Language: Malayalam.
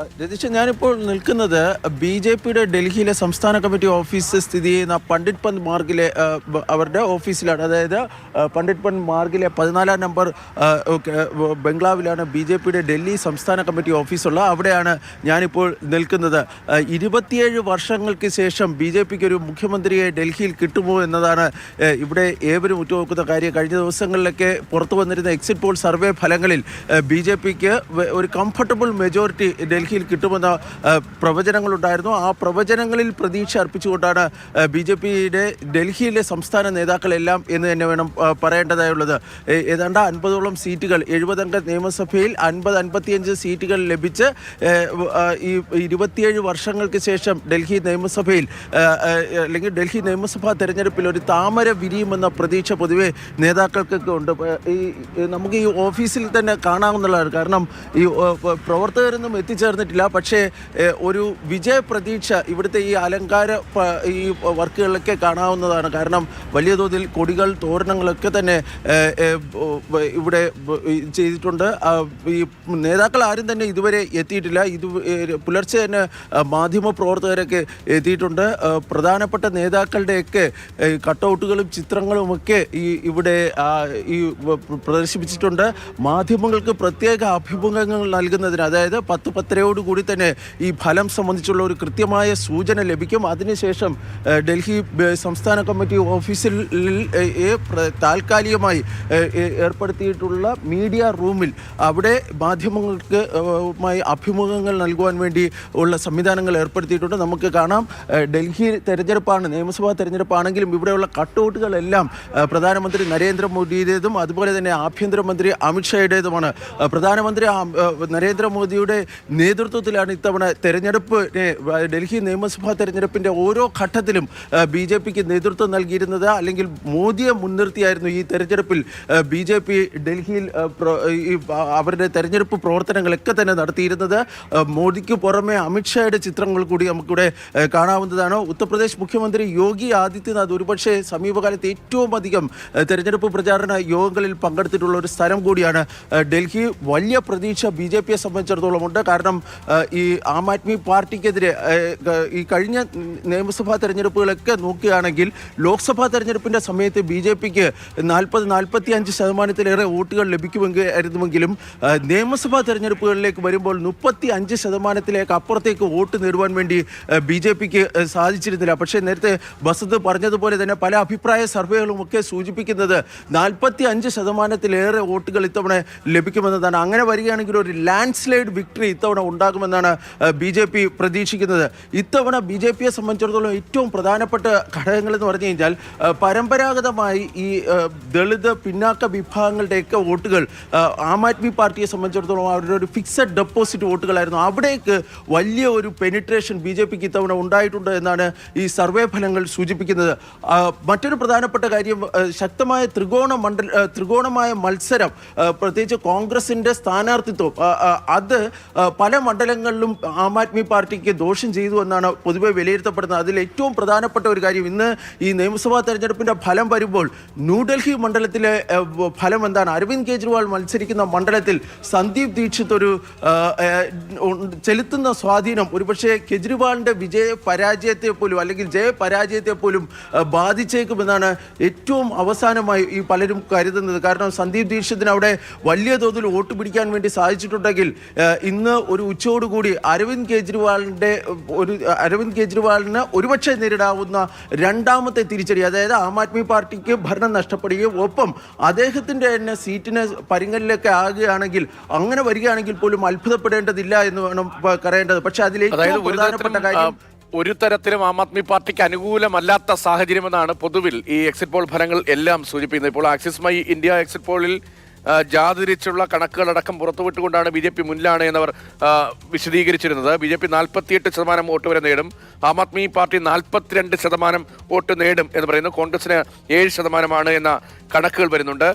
രതീഷ് ഞാനിപ്പോൾ നിൽക്കുന്നത് ബി ജെ പിയുടെ ഡൽഹിയിലെ സംസ്ഥാന കമ്മിറ്റി ഓഫീസ് സ്ഥിതി ചെയ്യുന്ന പണ്ഡിറ്റ് പന്ത് മാർഗിലെ അവരുടെ ഓഫീസിലാണ്. അതായത് പണ്ഡിറ്റ് പന്ത് മാർഗിലെ പതിനാലാം നമ്പർ ബംഗ്ലാവിലാണ് ബി ജെ പിയുടെ ഡൽഹി സംസ്ഥാന കമ്മിറ്റി ഓഫീസുള്ള അവിടെയാണ് ഞാനിപ്പോൾ നിൽക്കുന്നത്. ഇരുപത്തിയേഴ് വർഷങ്ങൾക്ക് ശേഷം ബി ജെ പിക്ക് ഒരു മുഖ്യമന്ത്രിയെ ഡൽഹിയിൽ കിട്ടുമോ എന്നതാണ് ഇവിടെ ഏവരും ഉറ്റുനോക്കുന്ന കാര്യം. കഴിഞ്ഞ ദിവസങ്ങളിലൊക്കെ പുറത്തു വന്നിരുന്ന എക്സിറ്റ് പോൾ സർവേ ഫലങ്ങളിൽ ബി ജെ പിക്ക് ഒരു കംഫർട്ടബിൾ മെജോറിറ്റി ഡൽഹിയിൽ കിട്ടുമെന്ന പ്രവചനങ്ങളുണ്ടായിരുന്നു. ആ പ്രവചനങ്ങളിൽ പ്രതീക്ഷ അർപ്പിച്ചുകൊണ്ടാണ് ബി ജെ പിയുടെ ഡൽഹിയിലെ സംസ്ഥാന നേതാക്കളെല്ലാം എന്ന് തന്നെ വേണം പറയേണ്ടതായുള്ളത്. ഏതാണ്ട് അൻപതോളം സീറ്റുകൾ എഴുപതംഗ നിയമസഭയിൽ അൻപത് അൻപത്തിയഞ്ച് സീറ്റുകൾ ലഭിച്ച് ഈ ഇരുപത്തിയേഴ് വർഷങ്ങൾക്ക് ശേഷം ഡൽഹി നിയമസഭയിൽ അല്ലെങ്കിൽ ഡൽഹി നിയമസഭാ തെരഞ്ഞെടുപ്പിൽ ഒരു താമര വിരിയുമെന്ന പ്രതീക്ഷ പൊതുവെ നേതാക്കൾക്കൊക്കെ ഉണ്ട്. ഈ നമുക്ക് ഈ ഓഫീസിൽ തന്നെ കാണാവുന്നതാണ്. കാരണം ഈ പ്രവർത്തകരൊന്നും പ- എത്തിച്ചേർന്നിട്ടില്ല പക്ഷേ ഒരു വിജയപ്രതീക്ഷ ഇവിടുത്തെ ഈ അലങ്കാര ഈ വർക്കുകളിലൊക്കെ കാണാവുന്നതാണ്. കാരണം വലിയ തോതിൽ കൊടികൾ തോരണങ്ങളൊക്കെ തന്നെ ഇവിടെ ചെയ്തിട്ടുണ്ട്. ഈ നേതാക്കൾ ആരും തന്നെ ഇതുവരെ എത്തിയിട്ടില്ല. ഇത് പുലർച്ചെ തന്നെ മാധ്യമ പ്രവർത്തകരൊക്കെ എത്തിയിട്ടുണ്ട്. പ്രധാനപ്പെട്ട നേതാക്കളുടെയൊക്കെ കട്ടൗട്ടുകളും ചിത്രങ്ങളുമൊക്കെ ഈ ഇവിടെ ഈ പ്രദർശിപ്പിച്ചിട്ടുണ്ട്. മാധ്യമങ്ങൾക്ക് പ്രത്യേക അഭിമുഖങ്ങൾ നൽകുന്നതിന് അതായത് പത്ത് പത്തരയോട് കൂടി തന്നെ ഈ ഫലം സംബന്ധിച്ചുള്ള ഒരു കൃത്യമായ സൂചന ലഭിക്കും. അതിനുശേഷം ഡൽഹി സംസ്ഥാന കമ്മിറ്റി ഓഫീസിൽ താൽക്കാലികമായി ഏർപ്പെടുത്തിയിട്ടുള്ള മീഡിയ റൂമിൽ അവിടെ മാധ്യമങ്ങൾക്ക് മായി അഭിമുഖങ്ങൾ നൽകുവാൻ വേണ്ടി ഉള്ള സംവിധാനങ്ങൾ ഏർപ്പെടുത്തിയിട്ടുണ്ട്. നമുക്ക് കാണാം ഡൽഹി തെരഞ്ഞെടുപ്പാണ് നിയമസഭാ തെരഞ്ഞെടുപ്പാണെങ്കിലും ഇവിടെയുള്ള കട്ടൗട്ടുകളെല്ലാം പ്രധാനമന്ത്രി നരേന്ദ്രമോദിയുടേതും അതുപോലെ തന്നെ ആഭ്യന്തരമന്ത്രി അമിത്ഷായുടേതുമാണ്. പ്രധാനമന്ത്രി നരേന്ദ്രമോദിയുടെ നരേന്ദ്രമോദിയുടെ നേതൃത്വത്തിലാണ് ഇത്തവണ തെരഞ്ഞെടുപ്പ് ഡൽഹി നിയമസഭാ തെരഞ്ഞെടുപ്പിന്റെ ഓരോ ഘട്ടത്തിലും ബി ജെ പിക്ക് നേതൃത്വം നൽകിയിരുന്നത് അല്ലെങ്കിൽ മോദിയെ മുൻനിർത്തിയായിരുന്നു ഈ തെരഞ്ഞെടുപ്പിൽ ബി ജെ പി ഡൽഹിയിൽ അവരുടെ തെരഞ്ഞെടുപ്പ് പ്രവർത്തനങ്ങളൊക്കെ തന്നെ നടത്തിയിരുന്നത്. മോദിക്ക് പുറമെ അമിത്ഷായുടെ ചിത്രങ്ങൾ കൂടി നമുക്കിവിടെ കാണാവുന്നതാണ്. ഉത്തർപ്രദേശ് മുഖ്യമന്ത്രി യോഗി ആദിത്യനാഥ് ഒരുപക്ഷെ സമീപകാലത്ത് ഏറ്റവും അധികം തെരഞ്ഞെടുപ്പ് പ്രചാരണ യോഗങ്ങളിൽ പങ്കെടുത്തിട്ടുള്ള ഒരു സ്ഥലം കൂടിയാണ് ഡൽഹി. വലിയ പ്രതീക്ഷ ബി ജെ പിയെ സംബന്ധിച്ചിടത്തോളം ഉണ്ട്. കാരണം ഈ ആം ആദ്മി പാർട്ടിക്കെതിരെ ഈ കഴിഞ്ഞ നിയമസഭാ തെരഞ്ഞെടുപ്പുകളൊക്കെ നോക്കുകയാണെങ്കിൽ ലോക്സഭാ തെരഞ്ഞെടുപ്പിന്റെ സമയത്ത് ബി ജെ പിക്ക് നാൽപ്പത് നാൽപ്പത്തി അഞ്ച് ശതമാനത്തിലേറെ വോട്ടുകൾ ലഭിക്കുമെങ്കിൽ ആയിരുന്നുവെങ്കിലും നിയമസഭാ തെരഞ്ഞെടുപ്പുകളിലേക്ക് വരുമ്പോൾ മുപ്പത്തി അഞ്ച് ശതമാനത്തിലേക്ക് അപ്പുറത്തേക്ക് വോട്ട് നേടുവാൻ വേണ്ടി ബി ജെ പിക്ക് സാധിച്ചിരുന്നില്ല. പക്ഷേ നേരത്തെ ബസന്ത് പറഞ്ഞതുപോലെ തന്നെ പല അഭിപ്രായ സർവേകളും ഒക്കെ സൂചിപ്പിക്കുന്നത് നാൽപ്പത്തി അഞ്ച് ശതമാനത്തിലേറെ വോട്ടുകൾ ഇത്തവണ ലഭിക്കുമെന്നതാണ്. അങ്ങനെ വരികയാണെങ്കിൽ ഒരു ലാൻഡ് സ്ലൈഡ് വിക്ടറി ഇത്തവണ ഉണ്ടാകുമെന്നാണ് ബി ജെ പി പ്രതീക്ഷിക്കുന്നത്. ഇത്തവണ ബി ജെ പിയെ സംബന്ധിച്ചിടത്തോളം ഏറ്റവും പ്രധാനപ്പെട്ട ഘടകങ്ങൾ എന്ന് പറഞ്ഞു കഴിഞ്ഞാൽ പരമ്പരാഗതമായി ഈ ദളിത് പിന്നാക്ക വിഭാഗങ്ങളുടെയൊക്കെ വോട്ടുകൾ ആ, ആദ്മി പാർട്ടിയെ സംബന്ധിച്ചിടത്തോളം അവരുടെ ഒരു ഫിക്സഡ് ഡെപ്പോസിറ്റ് വോട്ടുകളായിരുന്നു. അവിടേക്ക് വലിയ ഒരു പെനിട്രേഷൻ ബി ജെ പിക്ക് ഇത്തവണ ഉണ്ടായിട്ടുണ്ട് എന്നാണ് ഈ സർവേ ഫലങ്ങൾ സൂചിപ്പിക്കുന്നത്. മറ്റൊരു പ്രധാനപ്പെട്ട കാര്യം ശക്തമായ ത്രികോണ മണ്ഡല ത്രികോണമായ മത്സരം പ്രത്യേകിച്ച് കോൺഗ്രസിന്റെ സ്ഥാനാർത്ഥിത്വം അത് പല മണ്ഡലങ്ങളിലും ആം ആദ്മി പാർട്ടിക്ക് ദോഷം ചെയ്തു എന്നാണ് പൊതുവെ വിലയിരുത്തപ്പെടുന്നത്. അതിൽ ഏറ്റവും പ്രധാനപ്പെട്ട ഒരു കാര്യം ഇന്ന് ഈ നിയമസഭാ തെരഞ്ഞെടുപ്പിന്റെ ഫലം വരുമ്പോൾ ന്യൂഡൽഹി മണ്ഡലത്തിലെ ഫലം എന്താണ്? അരവിന്ദ് കെജ്രിവാൾ മത്സരിക്കുന്ന മണ്ഡലത്തിൽ സന്ദീപ് ദീക്ഷിത് ഒരു ചെലുത്തുന്ന സ്വാധീനം ഒരുപക്ഷെ കെജ്രിവാളിന്റെ വിജയ പരാജയത്തെ പോലും അല്ലെങ്കിൽ ജയപരാജയത്തെ പോലും ബാധിച്ചേക്കുമെന്നാണ് ഏറ്റവും അവസാനമായി ഈ പലരും കരുതുന്നത്. കാരണം സന്ദീപ് ദീക്ഷിതിന് അവിടെ വലിയ തോതിൽ വോട്ട് പിടിക്കാൻ വേണ്ടി സാധിച്ചിട്ടുണ്ടെങ്കിൽ ഇന്ന് ഒരു ഉച്ചയോടുകൂടി അരവിന്ദ് കെജ്രിവാളിന്റെ ഒരു അരവിന്ദ് കെജ്രിവാളിന് ഒരുപക്ഷെ നേരിടാവുന്ന രണ്ടാമത്തെ തിരിച്ചടി അതായത് ആം ആദ്മി പാർട്ടിക്ക് ഭരണം നഷ്ടപ്പെടുകയും ഒപ്പം അദ്ദേഹത്തിന്റെ തന്നെ സീറ്റിന് പരിങ്ങലിലൊക്കെ ആകുകയാണെങ്കിൽ അങ്ങനെ വരികയാണെങ്കിൽ പോലും അത്ഭുതപ്പെടേണ്ടതില്ല എന്ന് വേണം കറയേണ്ടത് പക്ഷേ ഒരു പ്രധാനപ്പെട്ട കാര്യം ഒരു തരത്തിലും ആം ആദ്മി പാർട്ടിക്ക് അനുകൂലമല്ലാത്ത സാഹചര്യമെന്നാണ് പൊതുവിൽ ഈ എക്സിറ്റ് പോൾ ഫലങ്ങൾ എല്ലാം സൂചിപ്പിക്കുന്നത്. ഇപ്പോൾ ആക്സിസ് മൈ ഇന്ത്യ എക്സിറ്റ് പോളിൽ ജാതിരിച്ചുള്ള കണക്കുകളടക്കം പുറത്തുവിട്ടുകൊണ്ടാണ് ബി ജെ പി മുന്നിലാണ് എന്നവർ വിശദീകരിച്ചിരുന്നത്. ബി ജെ പി നാൽപ്പത്തിയെട്ട് ശതമാനം വോട്ട് വരെ നേടും. ആം ആദ്മി പാർട്ടി നാൽപ്പത്തിരണ്ട് ശതമാനം വോട്ട് നേടും എന്ന് പറയുന്നു. കോൺഗ്രസിന് ഏഴ് ശതമാനമാണ് എന്ന കണക്കുകൾ വരുന്നുണ്ട്.